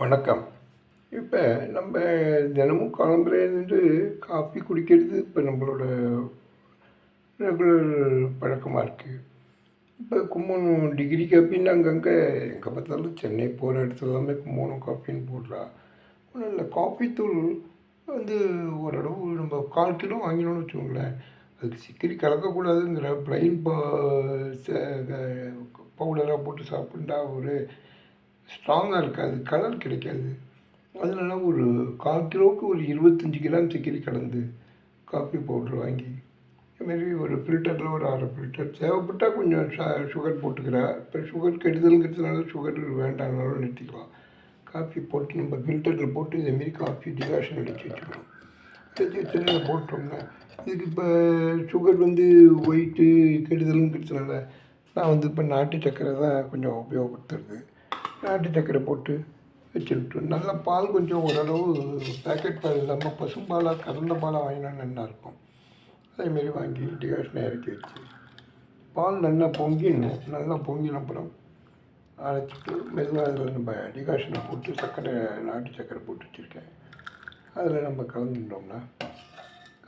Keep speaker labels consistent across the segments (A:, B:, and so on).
A: வணக்கம். இப்போ நம்ம தினமும் காலம்பரையிலேருந்து காஃபி குடிக்கிறது இப்போ நம்மளோட ரெகுலர் பழக்கமாக இருக்குது இப்போ கும்பகோணம் டிகிரி காப்பின்னு அங்கங்கே எங்கே பார்த்தாலும் சென்னை போகிற இடத்துல எல்லாமே கும்பகோணம் காஃபின்னு போடுறா. ஒன்றும் இல்லை காஃபி தூள் வந்து ஓரளவு நம்ம கால் கிலோ வாங்கினோம்னு வச்சுக்கோங்களேன். அதுக்கு சிக்கரி கலக்கக்கூடாதுங்கிற ப்ளைன் பா பவுடராக போட்டு சாப்பிட்டா ஒரு ஸ்ட்ராங்காக இருக்காது கலர் கிடைக்காது. அதனால ஒரு கால் கிலோவுக்கு ஒரு இருபத்தஞ்சி கிராம் சிக்கரி கலந்து காஃபி பவுட்ரு வாங்கி இதுமாரி ஒரு ஃபில்டரில் ஒரு அரை ஃபில்டர் தேவைப்பட்டால் கொஞ்சம் சுகர் போட்டுக்கிறேன் இப்போ சுகர் கெடுதலுங்கிறதுனால சுகர் வேண்டாம்னாலும் நிறுத்திக்கலாம். காஃபி போட்டு நம்ம ஃபில்டரில் போட்டு இதேமாரி காஃபி டிகாஷன் அடித்து வச்சுக்கணும். வச்சு போட்டோம்னா இதுக்கு இப்போ சுகர் வந்து ஒயிட்டு கெடுதலுங்கிறதுனால நான் வந்து இப்போ நாட்டு சக்கரை தான் கொஞ்சம் உபயோகப்படுத்துறது. நாட்டு சர்க்கரை போட்டு வச்சுட்டு நல்லா பால் கொஞ்சம் ஓரளவு பேக்கெட் பால் இல்லாமல் பசும்பாலாக கறந்த பாலாக வாங்கினா நல்லா இருக்கும். அதேமாரி வாங்கி டிகாஷனை இறக்கி வச்சு. பால் நல்லா பொங்கிடணும். நல்லா பொங்கின அப்புறம் அரைச்சிட்டு மெதுவாக அதில் நம்ம டிகாஷனை போட்டு சர்க்கரை நாட்டு சர்க்கரை போட்டு வச்சுருக்கேன். அதில் நம்ம கலந்துட்டோம்னா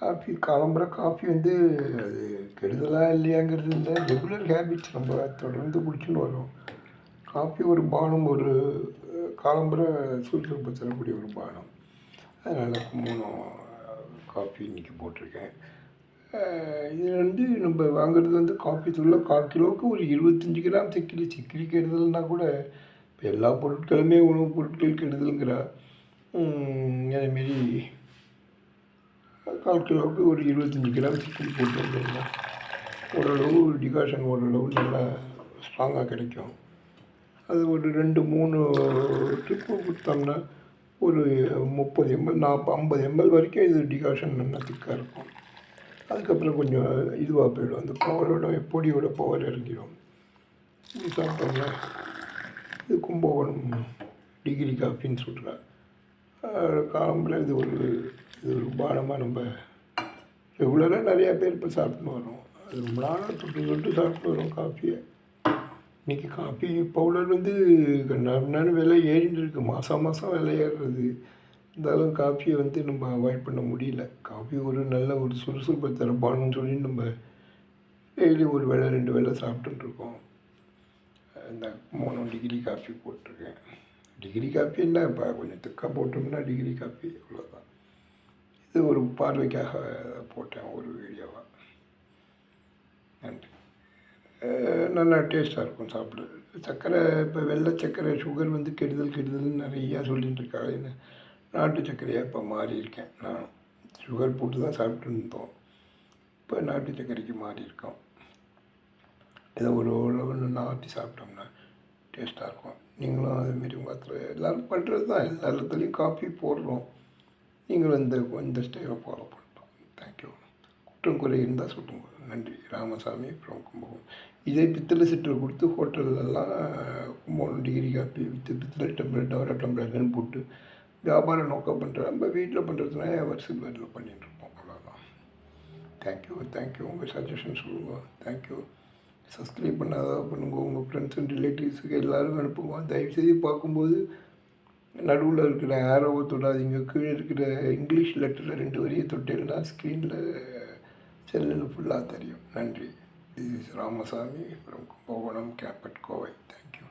A: காஃபி காலம்புற காஃபி வந்து அது கெடுதலாக இல்லையாங்கிறது இல்லை. ரெகுலர் ஹேபிட்ஸ் நம்ம தொடர்ந்து குடிச்சுன்னு வரும். காஃபி ஒரு பானம் ஒரு காலம்புற சுறுசுறுப்பு தரக்கூடிய ஒரு பானம். அதனால் மூணு காஃபி இன்றைக்கி போட்டிருக்கேன். இது வந்து நம்ம வாங்குறது வந்து காஃபி தூளில் கால் கிலோவுக்கு ஒரு இருபத்தஞ்சி கிராம் சிக்கிரி சிக்கிரி கெடுதல்னா கூட இப்போ எல்லா பொருட்களுமே உணவுப் பொருட்கள் கெடுதலுங்கிறா. அதேமாரி கால் கிலோவுக்கு ஒரு இருபத்தஞ்சி கிராம் சிக்கன் போட்டு வந்தோம்னா ஓரளவு டிகாஷன் ஓரளவு நல்லா ஸ்ட்ராங்காக கிடைக்கும். அது ஒரு ரெண்டு மூணு ட்ரிப்பு கொடுத்தோம்னா ஒரு முப்பது எம்எல் நாற்பது ஐம்பது எம்எல் வரைக்கும் இது டிகாஷன் நல்லா திக்காக இருக்கும். அதுக்கப்புறம் கொஞ்சம் இதுவாக போயிடும். அந்த பவரோட பொடியோட பவர் இறங்கிடும். இது சாப்பிட்டோம்னா இது கும்பகோணம் டிகிரி காஃபின்னு சொல்கிறேன் காலம்பில் இது ஒரு இது ஒரு பானமாக நம்ம ரெகுலராக நிறையா பேர் இப்போ சாப்பிட்டுன்னு வரோம் அது ரொம்ப நாளாக தொட்டு தொட்டு சாப்பிட்டு வரோம் காஃபியை இன்றைக்கி காஃபி பவுடர் வந்து கண்ணாபின்னான்னு விலை ஏறிட்டுருக்கு. மாதம் மாதம் விலை ஏறுறது இருந்தாலும் காஃபியை வந்து நம்ம அவாய்ட் பண்ண முடியல. காஃபி ஒரு நல்ல ஒரு சுறுசுறுப்பை தரப்பான்னு சொல்லி நம்ம டெய்லி ஒரு வேளை ரெண்டு வேளை சாப்பிட்டுருக்கோம் இந்த மூணு டிகிரி காஃபி போட்டிருக்கேன். டிகிரி காஃபி இல்லை இப்போ கொஞ்சம் திக்காக போட்டோம்னா டிகிரி காஃபி அவ்வளோதான் இது ஒரு பார்வைக்காக போட்டேன் ஒரு வீடியோவாக நன்றி. நல்லா டேஸ்ட்டாக இருக்கும் சாப்பிட. சர்க்கரை இப்போ வெள்ளை சர்க்கரை சுகர் வந்து கெடுதல் கெடுதல்னு நிறையா சொல்லிகிட்டு இருக்காங்க. நாட்டு சர்க்கரையாக இப்போ மாறி இருக்கேன் நான் சுகர் போட்டு தான் சாப்பிட்டு இருந்தோம். இப்போ நாட்டு சர்க்கரைக்கு மாறி இருக்கோம். இதை ஒரு ஓரளவு நாட்டி சாப்பிட்டோம்னா டேஸ்ட்டாக இருக்கும். நீங்களும் அதேமாரி உங்கள் இடத்துல எல்லோரும் பண்ணுறது தான். எல்லா இடத்துலையும் காஃபி போடுறோம். நீங்களும் இந்த இந்த ஸ்டைலில் ஃபாலோ பண்ணிட்டோம். தேங்க்யூ குற்றம் குறை இருந்தால் சொல்லுங்க. நன்றி. ராமசாமி அப்புறம் கும்பகோணம். இதே பித்தளை செட்டில் கொடுத்து ஹோட்டல்லலாம் மூணு டிகிரி காப்பி வித்து பித்தளை டம்ளர் டவர டம்ளர்னு போட்டு வியாபாரம் நோக்கம் பண்ணுற நம்ம வீட்டில் பண்ணுறதுனா அவர் சில்வரில் பண்ணிட்டுருப்போம் அவ்வளோதான் தேங்க்யூ தேங்க்யூ உங்கள் சஜஷன் சொல்லுங்கள் தேங்க்யூ சப்ஸ்கிரைப் பண்ணாத பண்ணுங்க. உங்கள் ஃப்ரெண்ட்ஸ் அண்ட் ரிலேட்டிவ்ஸுக்கு எல்லோரும் அனுப்புங்க. தயவுசெய்து பார்க்கும்போது நடுவில் இருக்கிற ஆரோவை தொடாதீங்க. கீழே இருக்கிற இங்கிலீஷ் லெட்டரில் ரெண்டு வரியை தொட்டேன்னா ஸ்க்ரீனில் செல்லில் ஃபுல்லாக தெரியும். நன்றி. This is Ramasamy from Kumbakonam கேப்பட் Kovai thank you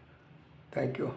A: thank you